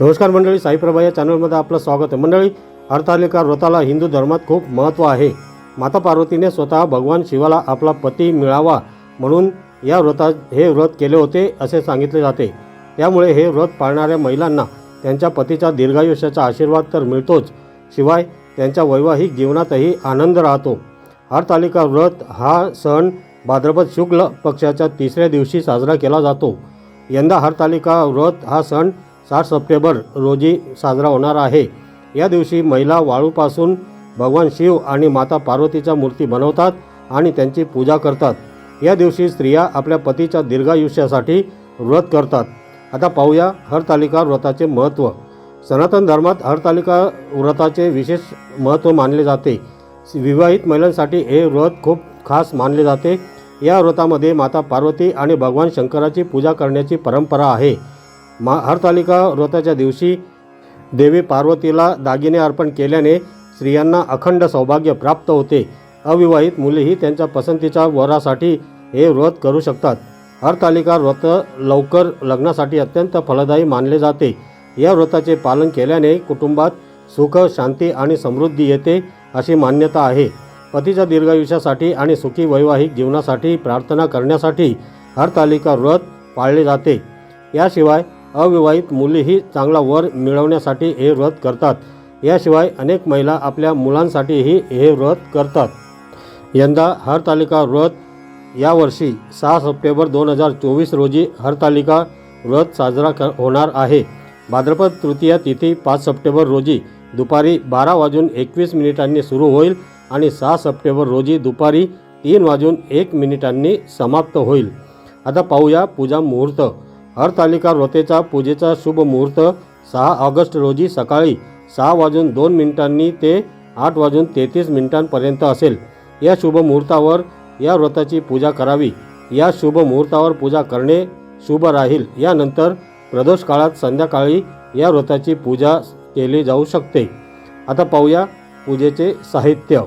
नमस्कार मंडळी साईप्रभा या चॅनलमध्ये आपलं स्वागत आहे. मंडळी हरतालिका व्रताला हिंदू धर्मात खूप महत्त्व आहे. माता पार्वतीने स्वतः भगवान शिवाला आपला पती मिळावा म्हणून या व्रता हे व्रत केले होते असे सांगितले जाते. त्यामुळे हे व्रत पाळणाऱ्या महिलांना त्यांच्या पतीच्या दीर्घायुष्याचा आशीर्वाद तर मिळतोच. शिवाय त्यांच्या वैवाहिक जीवनातही आनंद राहतो. हरतालिका व्रत हा सण भाद्रपद शुक्ल पक्षाच्या तिसऱ्या दिवशी साजरा केला जातो. यंदा हरतालिका व्रत हा सण सात सप्टेंबर रोजी साजरा होणार आहे. या दिवशी महिला वाळूपासून भगवान शिव आणि माता पार्वतीच्या मूर्ती बनवतात आणि त्यांची पूजा करतात. या दिवशी स्त्रिया आपल्या पतीच्या दीर्घायुष्यासाठी व्रत करतात. आता पाहूया हरतालिका व्रताचे महत्त्व. सनातन धर्मात हरतालिका व्रताचे विशेष महत्त्व मानले जाते. विवाहित महिलांसाठी हे व्रत खूप खास मानले जाते. या व्रतामध्ये माता पार्वती आणि भगवान शंकराची पूजा करण्याची परंपरा आहे. मा हरतालिका व्रताच्या दिवशी देवी पार्वतीला दागिने अर्पण केल्याने स्त्रियांना अखंड सौभाग्य प्राप्त होते. अविवाहित मुलेही त्यांच्या पसंतीच्या वरासाठी हे व्रत करू शकतात. हरतालिका व्रत लवकर लग्नासाठी अत्यंत फलदायी मानले जाते. या व्रताचे पालन केल्याने कुटुंबात सुख शांती आणि समृद्धी येते अशी मान्यता आहे. पतीच्या दीर्घायुष्यासाठी आणि सुखी वैवाहिक जीवनासाठी प्रार्थना करण्यासाठी हरतालिका व्रत पाळले जाते. याशिवाय अविवाहित मुलीही चांगला वर मिळवण्यासाठी हे व्रत करतात. याशिवाय अनेक महिला आपल्या मुलांसाठीही हे व्रत करतात. यंदा हरतालिका व्रत यावर्षी सहा सप्टेंबर दोन हजार चोवीस रोजी हरतालिका व्रत साजरा कर होणार आहे. भाद्रपद तृतीया तिथी पाच सप्टेंबर रोजी दुपारी बारा वाजून एकवीस मिनिटांनी सुरू होईल आणि सहा सप्टेंबर रोजी दुपारी तीन वाजून एक मिनिटांनी समाप्त होईल. आता पाहूया पूजा मुहूर्त. हरतालिका व्रतेचा पूजेचा शुभ मुहूर्त सहा ऑगस्ट रोजी सकाळी सहा वाजून दोन मिनिटांनी ते आठ वाजून तेहतीस मिनिटांपर्यंत असेल. या शुभ मुहूर्तावर या व्रताची पूजा करावी. या शुभ मुहूर्तावर पूजा करणे शुभ राहील. यानंतर प्रदोष काळात संध्याकाळी या व्रताची पूजा केली जाऊ शकते. आता पाहूया पूजेचे साहित्य.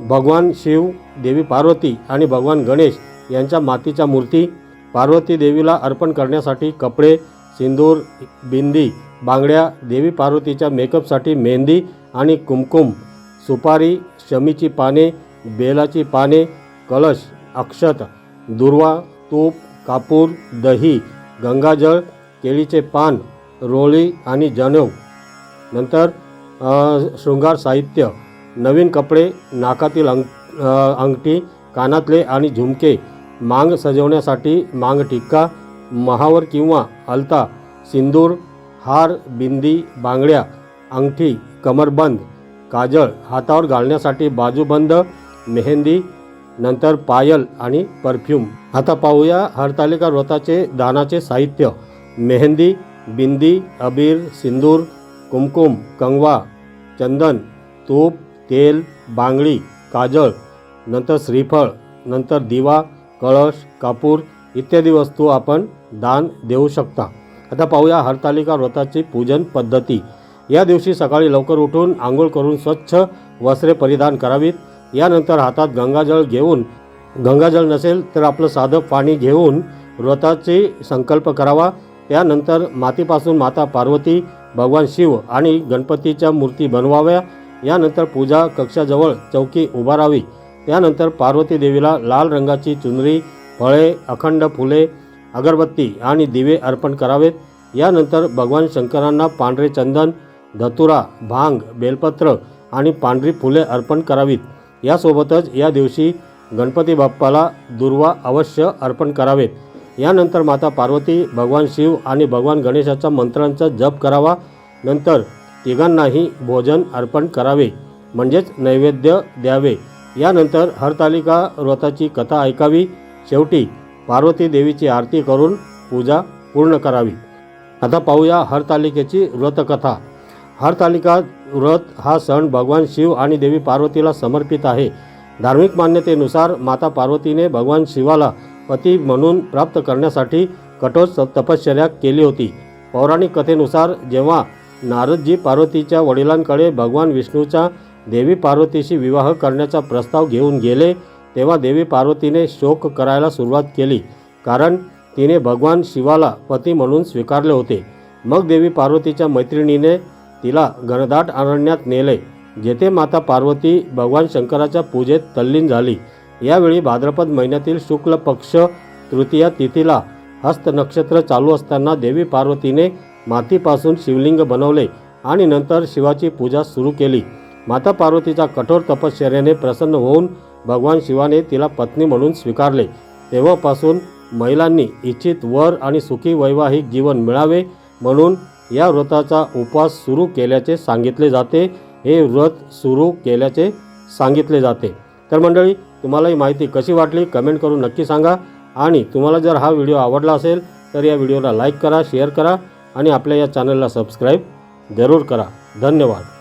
भगवान शिव देवी पार्वती आणि भगवान गणेश यांच्या मातीच्या मूर्ती पार्वती देवीला अर्पण करण्यासाठी कपडे सिंदूर बिंदी बांगड्या देवी पार्वतीच्या मेकअपसाठी मेहंदी आणि कुमकुम सुपारी शमीची पाने बेलाची पाने कलश अक्षत दुर्वा तूप कापूर दही गंगाजळ केळीचे पान रोळी आणि जनव नंतर शृंगार साहित्य नवीन कपडे नाकातील अंग अंगठी कानातले आणि झुमके मांग सजवण्यासाठी मांग टिक्का महावर किंवा अलता सिंदूर हार बिंदी बांगड्या अंगठी कमरबंद काजळ हातावर घालण्यासाठी बाजूबंद मेहंदी नंतर पायल आणि परफ्यूम. आता पाहूया हरतालिका व्रताचे दानाचे साहित्य. मेहंदी बिंदी अबीर सिंदूर कुमकुम कंगवा चंदन तूप तेल बांगडी काजळ नंतर श्रीफळ नंतर दिवा कळश कापूर इत्यादी वस्तू आपण दान देऊ शकता. आता पाहूया हरतालिका व्रताची पूजन पद्धती. या दिवशी सकाळी लवकर उठून आंघोळ करून स्वच्छ वस्त्रे परिधान करावीत. यानंतर हातात गंगाजळ घेऊन गंगाजळ नसेल तर आपलं साधं पाणी घेऊन व्रताची संकल्प करावा. त्यानंतर मातीपासून माता पार्वती भगवान शिव आणि गणपतीच्या मूर्ती बनवाव्या. यानंतर पूजा कक्षाजवळ चौकी उभारावी. त्यानंतर पार्वती देवीला लाल रंगाची चुनरी फळे अखंड फुले अगरबत्ती आणि दिवे अर्पण करावेत. यानंतर भगवान शंकरांना पांढरे चंदन धतुरा भांग बेलपत्र आणि पांढरी फुले अर्पण करावीत. यासोबतच या दिवशी गणपती बाप्पाला दुर्वा अवश्य अर्पण करावेत. यानंतर माता पार्वती भगवान शिव आणि भगवान गणेशाच्या मंत्रांचा जप करावा. नंतर तिघांनाही भोजन अर्पण करावे. म्हणजेच नैवेद्य द्यावे. यानंतर हरतालिका व्रताची कथा ऐकावी. शेवटी पार्वती देवीची आरती करून पूजा पूर्ण करावी. आता पाहूया हरतालिकेची व्रतकथा. हरतालिका व्रत हा सण भगवान शिव आणि देवी पार्वतीला समर्पित आहे. धार्मिक मान्यतेनुसार माता पार्वतीने भगवान शिवाला पती म्हणून प्राप्त करण्यासाठी कठोर तपश्चर्या केली होती. पौराणिक कथेनुसार जेव्हा नारदजी पार्वतीच्या वडिलांकडे भगवान विष्णूच्या देवी पार्वतीशी विवाह करण्याचा प्रस्ताव घेऊन गेले तेव्हा देवी पार्वतीने शोक करायला सुरुवात केली. कारण तिने भगवान शिवाला पती म्हणून स्वीकारले होते. मग देवी पार्वतीच्या मैत्रिणीने तिला घनदाट अरण्यात नेले जेथे माता पार्वती भगवान शंकराच्या पूजेत तल्लीन झाली. यावेळी भाद्रपद महिन्यातील शुक्ल पक्ष तृतीया तिथीला हस्त नक्षत्र चालू असताना देवी पार्वतीने मातीपासून शिवलिंग बनवले आणि नंतर शिवाची पूजा सुरू केली. माता पार्वतीच्या कठोर तपश्चर्याने प्रसन्न होऊन भगवान शिवाने तिला पत्नी म्हणून स्वीकारले. तेव्हापासून महिलांनी इच्छित वर आणि सुखी वैवाहिक जीवन मिळावे म्हणून या व्रताचा उपवास सुरू केल्याचे सांगितले जाते. हे व्रत सुरू केल्याचे सांगितले जाते. तर मंडळी तुम्हाला ही माहिती कशी वाटली कमेंट करून नक्की सांगा आणि तुम्हाला जर हा व्हिडिओ आवडला असेल तर या व्हिडिओला लाईक करा शेअर करा आणि आपल्या या चॅनलला सबस्क्राईब जरूर करा. धन्यवाद.